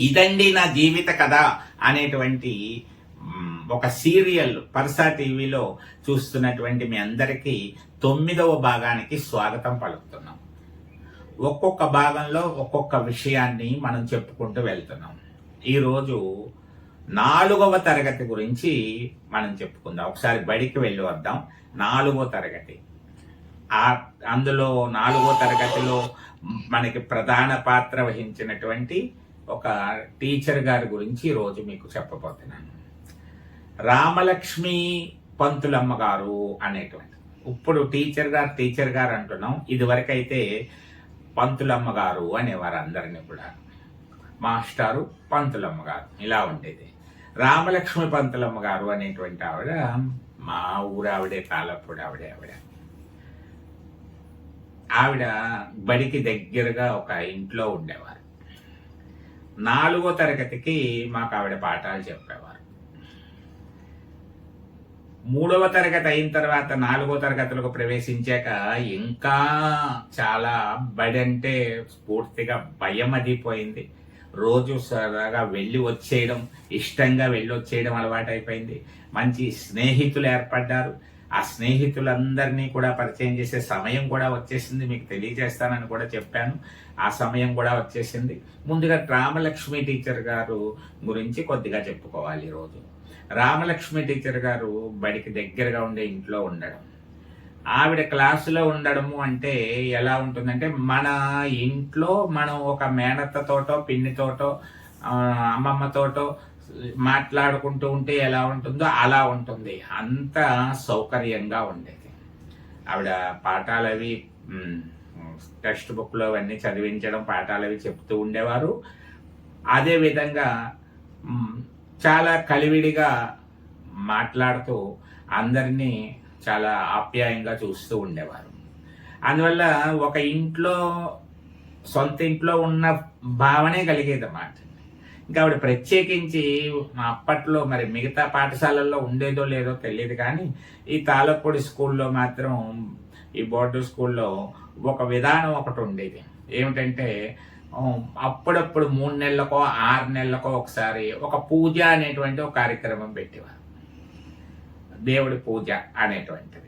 ఇదండి నా జీవిత కథ అనేటువంటి ఒక సీరియల్ పర్సా టీవీలో చూస్తున్నటువంటి మీ అందరికీ తొమ్మిదవ భాగానికి స్వాగతం పలుకుతున్నాం. ఒక్కొక్క భాగంలో ఒక్కొక్క విషయాన్ని మనం చెప్పుకుంటూ వెళ్తున్నాం. ఈరోజు నాలుగవ తరగతి గురించి మనం చెప్పుకుందాం. ఒకసారి బడికి వెళ్ళి వద్దాం. నాలుగో తరగతి. ఆ అందులో నాలుగో తరగతిలో మనకి ప్రధాన పాత్ర వహించినటువంటి ఒక టీచర్ గారి గురించి ఈరోజు మీకు చెప్పబోతున్నాను. రామలక్ష్మి పంతులమ్మ గారు అనేటువంటి. ఇప్పుడు టీచర్ గారు టీచర్ గారు అంటున్నాం. ఇదివరకైతే పంతులమ్మ గారు అనేవారు అందరినీ కూడా. మాస్టారు పంతులమ్మ గారు. ఇలా ఉండేది. రామలక్ష్మి పంతులమ్మ గారు అనేటువంటి ఆవిడ మా ఊరు ఆవిడే తాళప్పుడు ఆవిడే ఆవిడ. ఆవిడ బడికి దగ్గరగా ఒక ఇంట్లో ఉండేవారు. నాలుగో తరగతికి మాకు ఆవిడ పాఠాలు చెప్పేవారు. మూడవ తరగతి అయిన తర్వాత నాలుగో తరగతులకు ప్రవేశించాక ఇంకా చాలా బడంటే అంటే పూర్తిగా భయం అదిపోయింది. రోజు సరదాగా వెళ్ళి వచ్చేయడం ఇష్టంగా వెళ్ళి వచ్చేయడం అలవాటైపోయింది. మంచి స్నేహితులు ఏర్పడ్డారు. ఆ స్నేహితులందరినీ కూడా పరిచయం చేసే సమయం కూడా వచ్చేసింది. మీకు తెలియజేస్తానని కూడా చెప్పాను. ఆ సమయం కూడా వచ్చేసింది. ముందుగా రామలక్ష్మి టీచర్ గారు గురించి కొద్దిగా చెప్పుకోవాలి ఈరోజు. రామలక్ష్మి టీచర్ గారు బడికి దగ్గరగా ఉండే ఇంట్లో ఉండడం. ఆవిడ క్లాసులో ఉండడము అంటే ఎలా ఉంటుందంటే మన ఇంట్లో మనం ఒక మేనత్తతోటో పిన్నితోటో అమ్మమ్మతోటో మాట్లాడుకుంటూ ఉంటే ఎలా ఉంటుందో అలా ఉంటుంది. అంత సౌకర్యంగా ఉండేది. ఆవిడ పాఠాలు అవి టెక్స్ట్ బుక్లో అవన్నీ చదివించడం పాఠాలు అవి చెప్తూ ఉండేవారు. అదే విధంగా చాలా కలివిడిగా మాట్లాడుతూ అందరినీ చాలా ఆప్యాయంగా చూస్తూ ఉండేవారు. అందువల్ల ఒక ఇంట్లో సొంత ఇంట్లో ఉన్న భావనే కలిగేది అన్నమాట ఇంకా ఆవిడ ప్రత్యేకించి మా అప్పట్లో మరి మిగతా పాఠశాలల్లో ఉండేదో లేదో తెలియదు కానీ ఈ తాలపూడి స్కూల్లో మాత్రం ఈ బోర్డు స్కూల్లో ఒక విధానం ఒకటి ఉండేది. ఏమిటంటే అప్పుడప్పుడు మూడు నెలలకో ఆరు నెలలకో ఒకసారి ఒక పూజ అనేటువంటి ఒక కార్యక్రమం పెట్టేవారు. దేవుడి పూజ అనేటువంటిది.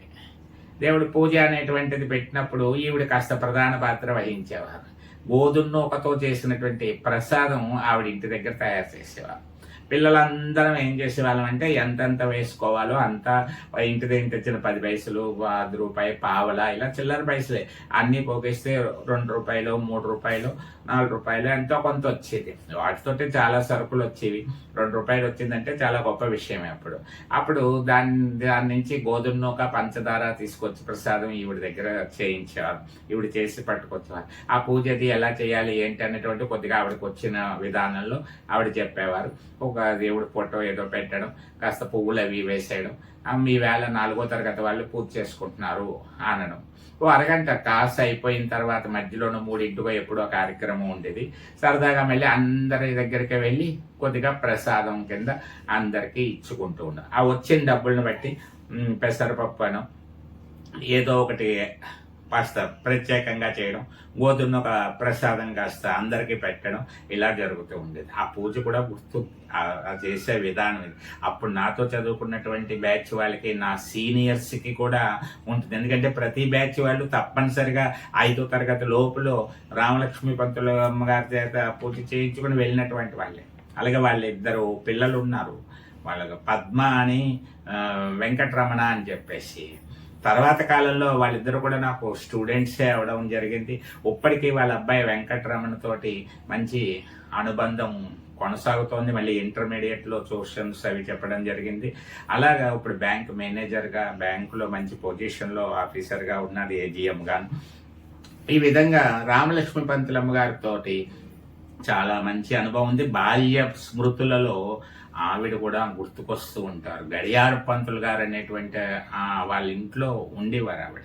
దేవుడు పూజ అనేటువంటిది పెట్టినప్పుడు ఈవిడ కాస్త ప్రధాన పాత్ర వహించేవారు. గోధుమ నూకతో చేసినటువంటి ప్రసాదం ఆవిడ ఇంటి దగ్గర తయారు చేసేవారు. పిల్లలందరం ఏం చేసేవాళ్ళం అంటే ఎంతెంత వేసుకోవాలో అంత ఇంటి దగ్గర తెచ్చిన పది పైసలు పది రూపాయి పావల ఇలా చిల్లర పైసలే. అన్నీ పోగేస్తే రెండు రూపాయలు మూడు రూపాయలు నాలుగు రూపాయలు ఎంతో కొంత వచ్చేది. వాటితోటి చాలా సరుకులు వచ్చేవి. రెండు రూపాయలు వచ్చిందంటే చాలా గొప్ప విషయమే అప్పుడు. అప్పుడు దాని దాని నుంచి గోధుమ నూక పంచదార తీసుకొచ్చి ప్రసాదం ఈవిడ దగ్గర చేయించేవారు. ఈవిడ చేసి పట్టుకొచ్చేవారు. ఆ పూజది ఎలా చేయాలి ఏంటి అనేటువంటి కొద్దిగా ఆవిడకి వచ్చిన విధానంలో ఆవిడ చెప్పేవారు. ఒక దేవుడు ఫోటో ఏదో పెట్టడం కాస్త పువ్వులు అవి వేసేయడం. మీ వేళ నాలుగో తరగతి వాళ్ళు పూజ చేసుకుంటున్నారు అనడం. ఓ అరగంట కాస్ అయిపోయిన తర్వాత మధ్యలోనూ మూడింటికో ఎప్పుడో కార్యక్రమం ఉండేది. సరదాగా మళ్ళీ అందరి దగ్గరికి వెళ్ళి కొద్దిగా ప్రసాదం కింద అందరికీ ఇచ్చుకుంటూ ఉన్నాం ఆ వచ్చిన డబ్బులను బట్టి పెసరపప్పు అను ఏదో ఒకటి కాస్త ప్రత్యేకంగా చేయడం గోధుమ ఒక ప్రసాదం కాస్త అందరికీ పెట్టడం ఇలా జరుగుతూ ఉండేది. ఆ పూజ కూడా గుర్తు చేసే విధానం ఇది. అప్పుడు నాతో చదువుకున్నటువంటి బ్యాచ్ వాళ్ళకి నా సీనియర్స్కి కూడా ఉంటుంది. ఎందుకంటే ప్రతి బ్యాచ్ వాళ్ళు తప్పనిసరిగా ఐదో తరగతి లోపల రామలక్ష్మి పంతుల అమ్మగారి చేత పూజ చేయించుకుని వెళ్ళినటువంటి వాళ్ళే. అలాగే వాళ్ళిద్దరు పిల్లలు ఉన్నారు. వాళ్ళ పద్మ అని వెంకటరమణ అని చెప్పేసి తర్వాత కాలంలో వాళ్ళిద్దరు కూడా నాకు స్టూడెంట్సే అవడం జరిగింది. ఇప్పటికీ వాళ్ళ అబ్బాయి వెంకటరమణ తోటి మంచి అనుబంధం కొనసాగుతోంది. మళ్ళీ ఇంటర్మీడియట్లో ట్యూషన్స్ అవి చెప్పడం జరిగింది. అలాగా ఇప్పుడు బ్యాంక్ మేనేజర్గా బ్యాంకులో మంచి పొజిషన్లో ఆఫీసర్గా ఉన్నది ఏజిఎంగాను ఈ విధంగా రామలక్ష్మి పంతులమ్మ గారితోటి చాలా మంచి అనుభవం ఉంది. బాల్య స్మృతులలో ఆవిడ కూడా గుర్తుకొస్తూ ఉంటారు. గడియార పంతులు గారు అనేటువంటి వాళ్ళ ఇంట్లో ఉండేవారు ఆవిడ.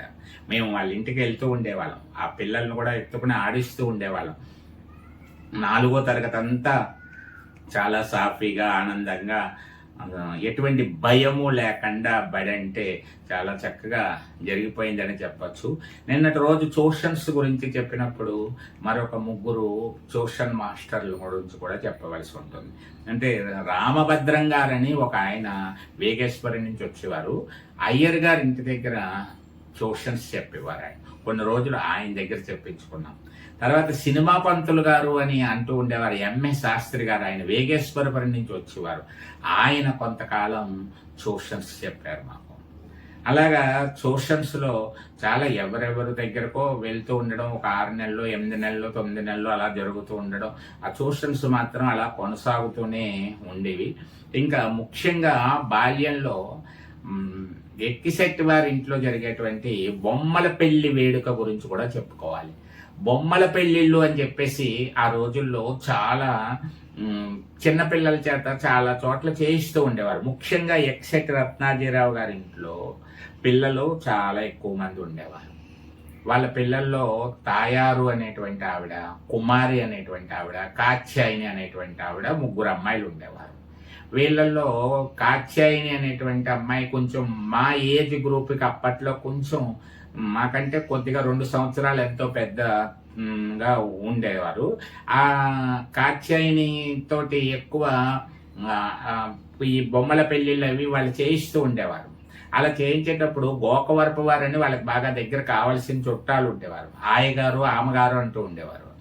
మేము వాళ్ళ ఇంటికి వెళ్తూ ఉండేవాళ్ళం. ఆ పిల్లల్ని కూడా ఎత్తుకుని ఆడిస్తూ ఉండేవాళ్ళం. నాలుగో తరగతి అంతా చాలా సాఫీగా ఆనందంగా ఎటువంటి భయము లేకుండా బడి అంటే చాలా చక్కగా జరిగిపోయిందని చెప్పచ్చు. నిన్నటి రోజు ట్యూషన్స్ గురించి చెప్పినప్పుడు మరొక ముగ్గురు ట్యూషన్ మాస్టర్ల గురించి కూడా చెప్పవలసి ఉంటుంది. అంటే రామభద్రం గారని ఒక ఆయన వేగేశ్వరి నుంచి వచ్చేవారు. అయ్యర్ గారి ఇంటి దగ్గర ట్యూషన్స్ చెప్పేవారు ఆయన. కొన్ని రోజులు ఆయన దగ్గర చెప్పించుకున్నాం. తర్వాత సినిమా పంతులు గారు అని అంటూ ఉండేవారు. ఎంఏ శాస్త్రి గారు ఆయన వేగేశ్వరపురం నుంచి వచ్చేవారు. ఆయన కొంతకాలం ట్యూషన్స్ చెప్పారు మాకు. అలాగా ట్యూషన్స్లో చాలా ఎవరెవరి దగ్గరకో వెళ్తూ ఉండడం ఒక ఆరు నెలలు ఎనిమిది నెలలు తొమ్మిది నెలలు అలా జరుగుతూ ఉండడం ఆ ట్యూషన్స్ మాత్రం అలా కొనసాగుతూనే ఉండేవి. ఇంకా ముఖ్యంగా బాల్యంలో గెక్కిశెట్టి వారి ఇంట్లో జరిగేటువంటి బొమ్మల పెళ్ళి వేడుక గురించి కూడా చెప్పుకోవాలి. బొమ్మల పెళ్ళిళ్ళు అని చెప్పేసి ఆ రోజుల్లో చాలా చిన్నపిల్లల చేత చాలా చోట్ల చేయిస్తూ ఉండేవారు. ముఖ్యంగా ఎక్సెట్ రత్నాజీరావు గారి ఇంట్లో పిల్లలు చాలా ఎక్కువ మంది ఉండేవారు. వాళ్ళ పిల్లల్లో తాయారు అనేటువంటి ఆవిడ కుమారి అనేటువంటి ఆవిడ కాత్యాయిని అనేటువంటి ఆవిడ ముగ్గురు అమ్మాయిలు ఉండేవారు. వీళ్ళల్లో కాత్యాయిని అనేటువంటి అమ్మాయి కొంచెం మా ఏజ్ గ్రూప్కి అప్పట్లో కొంచెం మాకంటే కొద్దిగా రెండు సంవత్సరాలు ఎంతో పెద్ద గా ఉండేవారు. ఆ కాత్యాయిని తోటి ఎక్కువ ఈ బొమ్మల పెళ్ళిళ్ళు అవి వాళ్ళు చేయిస్తూ ఉండేవారు. అలా చేయించేటప్పుడు గోకవరపు వారని వాళ్ళకి బాగా దగ్గర కావాల్సిన చుట్టాలు ఉండేవారు. ఆయగారు ఆమెగారు అంటూ ఉండేవారు.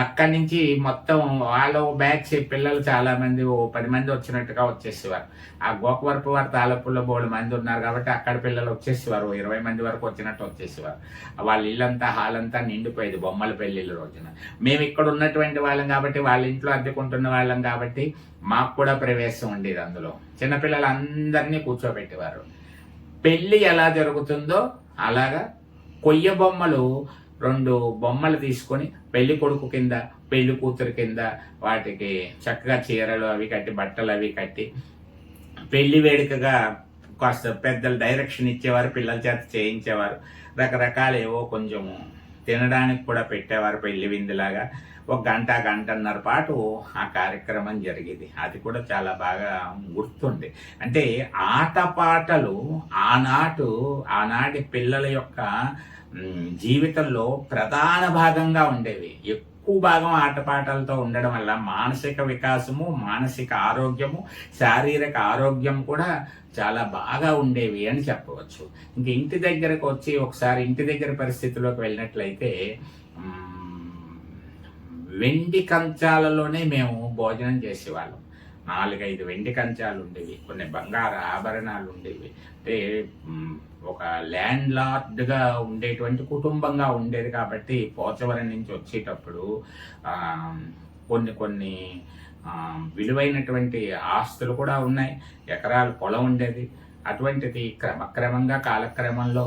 అక్కడి నుంచి మొత్తం వాళ్ళ బ్యాచ్ పిల్లలు చాలా మంది ఓ పది మంది వచ్చినట్టుగా వచ్చేసేవారు. ఆ గోకవరపు వారి తాలపుల్లో బోడు మంది ఉన్నారు కాబట్టి అక్కడ పిల్లలు వచ్చేసేవారు. ఇరవై మంది వరకు వచ్చినట్టు వచ్చేసేవారు. వాళ్ళ ఇల్లంతా హాల్ అంతా నిండిపోయేది బొమ్మల పెళ్ళిళ్ళ రోజున. మేము ఇక్కడ ఉన్నటువంటి వాళ్ళం కాబట్టి వాళ్ళ ఇంట్లో అద్దెకుంటున్న వాళ్ళం కాబట్టి మాకు కూడా ప్రవేశం ఉండేది అందులో. చిన్నపిల్లలు అందరినీ కూర్చోబెట్టేవారు. పెళ్ళి ఎలా జరుగుతుందో అలాగా కొయ్య బొమ్మలు రెండు బొమ్మలు తీసుకొని పెళ్ళి కొడుకు కింద పెళ్ళి కూతురు కింద వాటికి చక్కగా చీరలు అవి కట్టి బట్టలు అవి కట్టి పెళ్ళి వేడుకగా కాస్త పెద్దలు డైరెక్షన్ ఇచ్చేవారు పిల్లల చేత చేయించేవారు. రకరకాల ఏవో కొంచెము తినడానికి కూడా పెట్టేవారు పెళ్ళి విందులాగా. ఒక గంట గంటన్నర పాటు ఆ కార్యక్రమం జరిగేది. అది కూడా చాలా బాగా గుర్తుంది అంటే ఆటపాటలు ఆనాటు ఆనాటి పిల్లల యొక్క జీవితంలో ప్రధాన భాగంగా ఉండేవి. ఎక్కువ భాగం ఆటపాటలతో ఉండడం వల్ల మానసిక వికాసము మానసిక ఆరోగ్యము శారీరక ఆరోగ్యం కూడా చాలా బాగా ఉండేవి అని చెప్పవచ్చు. ఇంక ఇంటి దగ్గరకు వచ్చి ఒకసారి ఇంటి దగ్గర పరిస్థితిలోకి వెళ్ళినట్లయితే వెండి కంచాలలోనే మేము భోజనం చేసేవాళ్ళం. నాలుగైదు వెండి కంచాలు ఉండేవి కొన్ని బంగారు ఆభరణాలు ఉండేవి అంటే ఒక ల్యాండ్ లార్డ్గా ఉండేటువంటి కుటుంబంగా ఉండేది కాబట్టి పోచవరం నుంచి వచ్చేటప్పుడు కొన్ని కొన్ని విలువైనటువంటి ఆస్తులు కూడా ఉన్నాయి. ఎకరాల పొలం ఉండేది. అటువంటిది క్రమక్రమంగా కాలక్రమంలో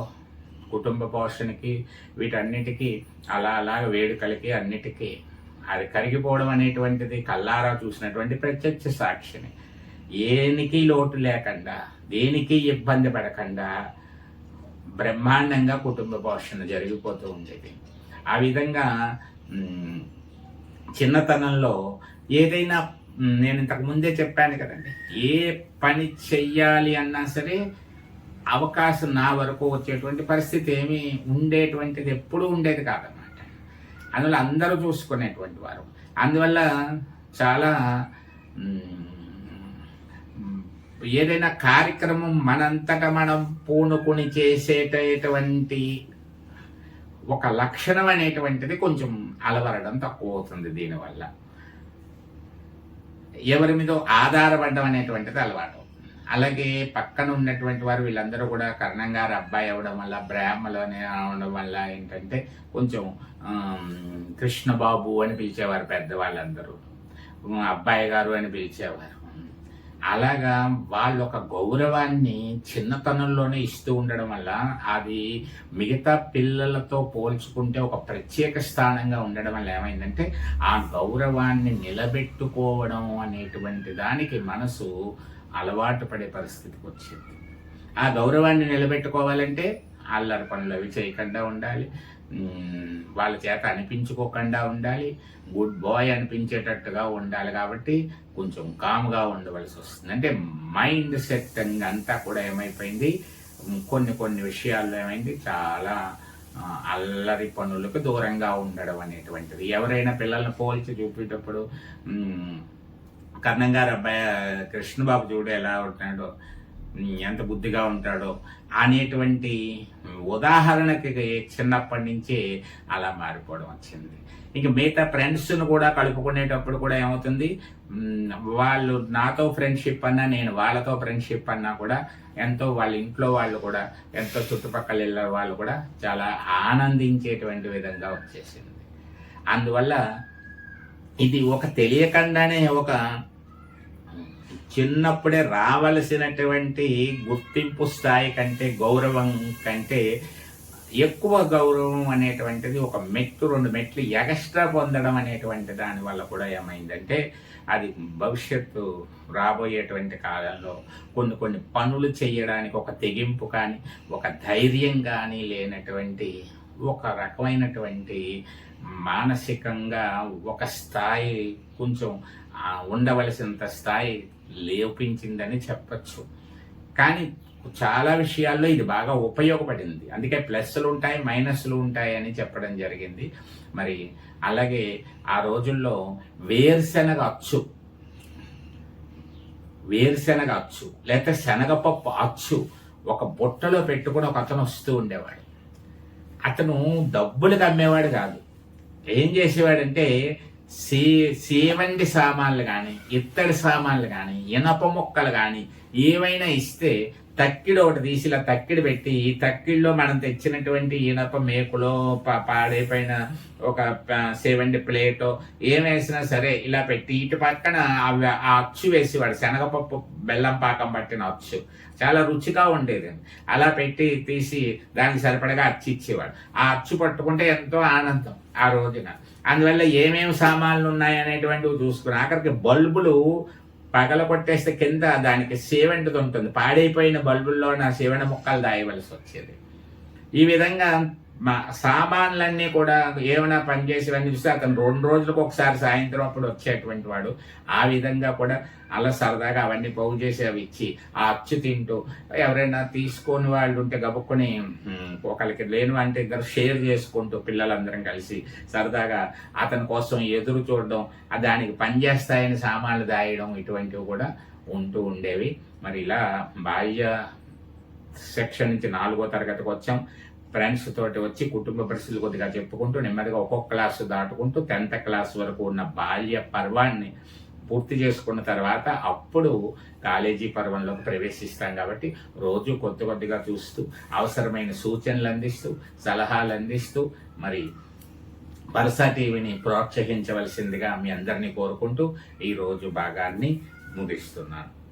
కుటుంబ పోషణకి వీటన్నిటికీ అలా అలా వేడుకలకి అన్నిటికీ అది కరిగిపోవడం అనేటువంటిది కల్లారా చూసినటువంటి ప్రత్యక్ష సాక్షిని. ఏనికి లోటు లేకుండా దేనికి ఇబ్బంది పడకుండా బ్రహ్మాండంగా కుటుంబ పోషణ జరిగిపోతూ ఉండేది. ఆ విధంగా చిన్నతనంలో ఏదైనా నేను ఇంతకు ముందే చెప్పాను కదండి ఏ పని చెయ్యాలి అన్నా సరే అవకాశం నా వరకు వచ్చేటువంటి పరిస్థితి ఏమి ఉండేటువంటిది ఎప్పుడూ ఉండేది కాదమ్మా. అందువల్ల అందరూ చూసుకునేటువంటి వారు. అందువల్ల చాలా ఏదైనా కార్యక్రమం మనంతట మనం పూనుకొని చేసేటటువంటి ఒక లక్షణం అనేటువంటిది కొంచెం అలవరడం తక్కువ అవుతుంది దీనివల్ల. ఎవరి మీద ఆధారపడడం అనేటువంటిది అలవాటు. అలాగే పక్కన ఉన్నటువంటి వారు వీళ్ళందరూ కూడా కర్ణం గారు అబ్బాయి అవ్వడం వల్ల బ్రాహ్మలు అని అవడం వల్ల ఏంటంటే కొంచెం కృష్ణబాబు అని పిలిచేవారు పెద్దవాళ్ళందరూ. అబ్బాయి గారు అని పిలిచేవారు. అలాగా వాళ్ళు ఒక గౌరవాన్ని చిన్నతనంలోనే ఇస్తూ ఉండడం వల్ల అది మిగతా పిల్లలతో పోల్చుకుంటే ఒక ప్రత్యేక స్థానంగా ఉండడం వల్ల ఏమైందంటే ఆ గౌరవాన్ని నిలబెట్టుకోవడం అనేటువంటి దానికి మనసు అలవాటు పడే పరిస్థితికి వచ్చింది. ఆ గౌరవాన్ని నిలబెట్టుకోవాలంటే అల్లరి పనులు అవి చేయకుండా ఉండాలి. వాళ్ళ చేత అనిపించుకోకుండా ఉండాలి. గుడ్ బాయ్ అనిపించేటట్టుగా ఉండాలి కాబట్టి కొంచెం కామ్గా ఉండవలసి వస్తుంది. అంటే మైండ్ సెట్ అంతా కూడా ఏమైపోయింది? కొన్ని కొన్ని విషయాల్లో ఏమైంది? చాలా అల్లరి పనులకు దూరంగా ఉండడం అనేటువంటిది. ఎవరైనా పిల్లల్ని పోల్చి చూపేటప్పుడు మ్, గారు అబ్బాయి కృష్ణబాబు చూడు ఎలా ఉంటాడో ఎంత బుద్ధిగా ఉంటాడో అనేటువంటి ఉదాహరణకి చిన్నప్పటి నుంచే అలా మారిపోవడం వచ్చింది. ఇంక మిగతా ఫ్రెండ్స్ను కూడా కలుపుకునేటప్పుడు కూడా ఏమవుతుంది? వాళ్ళు నాతో ఫ్రెండ్షిప్ అన్నా నేను వాళ్ళతో ఫ్రెండ్షిప్ అన్నా కూడా ఎంతో వాళ్ళ ఇంట్లో వాళ్ళు కూడా ఎంతో చుట్టుపక్కల ఇళ్ళ వాళ్ళు కూడా చాలా ఆనందించేటువంటి విధంగా వచ్చేసింది. అందువల్ల ఇది ఒక తెలియకుండానే ఒక చిన్నప్పుడే రావలసినటువంటి గుర్తింపు స్థాయి కంటే గౌరవం కంటే ఎక్కువ గౌరవం అనేటువంటిది ఒక మెట్టు రెండు మెట్లు ఎగస్ట్రా పొందడం అనేటువంటి దాని వల్ల కూడా ఏమైందంటే అది భవిష్యత్తు రాబోయేటువంటి కాలంలో కొన్ని కొన్ని పనులు చేయడానికి ఒక తెగింపు కానీ ఒక ధైర్యం కానీ లేనటువంటి ఒక రకమైనటువంటి మానసికంగా ఒక స్థాయి కొంచెం ఉండవలసినంత స్థాయి లేపించిందని చెప్పచ్చు. కానీ చాలా విషయాల్లో ఇది బాగా ఉపయోగపడింది. అందుకే ప్లస్లు ఉంటాయి మైనస్లు ఉంటాయి అని చెప్పడం జరిగింది. మరి అలాగే ఆ రోజుల్లో వేరుశెనగ అచ్చు. వేరుశెనగ అచ్చు. లేకపోతే శనగపప్పు అచ్చు. ఒక బుట్టలో పెట్టుకుని ఒక అతను వస్తూ ఉండేవాడు. అతను డబ్బులకు అమ్మేవాడు కాదు. ఏం చేసేవాడంటే సీ సీమండి సామాన్లు కానీ ఇత్తడి సామాన్లు కానీ ఇనప ముక్కలు కానీ ఏవైనా ఇస్తే తక్కిడి ఒకటి తీసి ఇలా తక్కిడి పెట్టి ఈ తక్కిడిలో మనం తెచ్చినటువంటి ఇనప మేకులో పా- పాడైపోయిన ఒక సేవండి ప్లేటో ఏం వేసినా సరే ఇలా పెట్టి ఇటు పక్కన ఆ అచ్చు వేసేవాడు శనగపప్పు బెల్లం పాకం పట్టిన అచ్చు. చాలా రుచిగా ఉండేది. అలా పెట్టి తీసి దానికి సరిపడగా అచ్చు ఇచ్చేవాడు. ఆ అచ్చు పట్టుకుంటే ఎంతో ఆనందం ఆ రోజున. అందువల్ల ఏమేమి సామాన్లు ఉన్నాయి అనేటువంటివి చూసుకుని ఆఖరికి బల్బులు పగల కొట్టేస్తే కింద దానికి సేవెంటది ఉంటుంది. పాడైపోయిన బల్బుల్లో నా సేవెన ముక్కలు దాయవలసి వచ్చేది. ఈ విధంగా మా సామాన్లన్నీ కూడా ఏమైనా పనిచేసేవన్నీ చూస్తే అతను రెండు రోజులకు ఒకసారి సాయంత్రం అప్పుడు వచ్చేటువంటి వాడు. ఆ విధంగా కూడా అలా సరదాగా అవన్నీ పోగు చేసి అవి ఇచ్చి ఆ అచ్చు తింటూ ఎవరైనా తీసుకొని వాళ్ళు ఉంటే గబుక్కుని ఒకరికి లేను అంటే ఇద్దరు షేర్ చేసుకుంటూ పిల్లలందరం కలిసి సరదాగా అతని కోసం ఎదురు చూడడం దానికి పనిచేస్తాయని సామాన్లు దాయడం ఇటువంటివి కూడా ఉంటూ ఉండేవి. మరి ఇలా బాల్య సెక్షన్ నుంచి నాలుగో తరగతికి వచ్చాం. ఫ్రెండ్స్ తోటి వచ్చి కుటుంబ పరిస్థితులు కొద్దిగా చెప్పుకుంటూ నెమ్మదిగా ఒక్కొక్క క్లాసు దాటుకుంటూ టెన్త్ క్లాస్ వరకు ఉన్న బాల్య పర్వాన్ని పూర్తి చేసుకున్న తర్వాత అప్పుడు కాలేజీ పర్వంలోకి ప్రవేశిస్తాం కాబట్టి రోజు కొద్ది కొద్దిగా చూస్తూ అవసరమైన సూచనలు అందిస్తూ సలహాలు అందిస్తూ మరి వరుస టీవీని ప్రోత్సహించవలసిందిగా మీ అందరినీ కోరుకుంటూ ఈరోజు భాగాన్ని ముగిస్తున్నాను.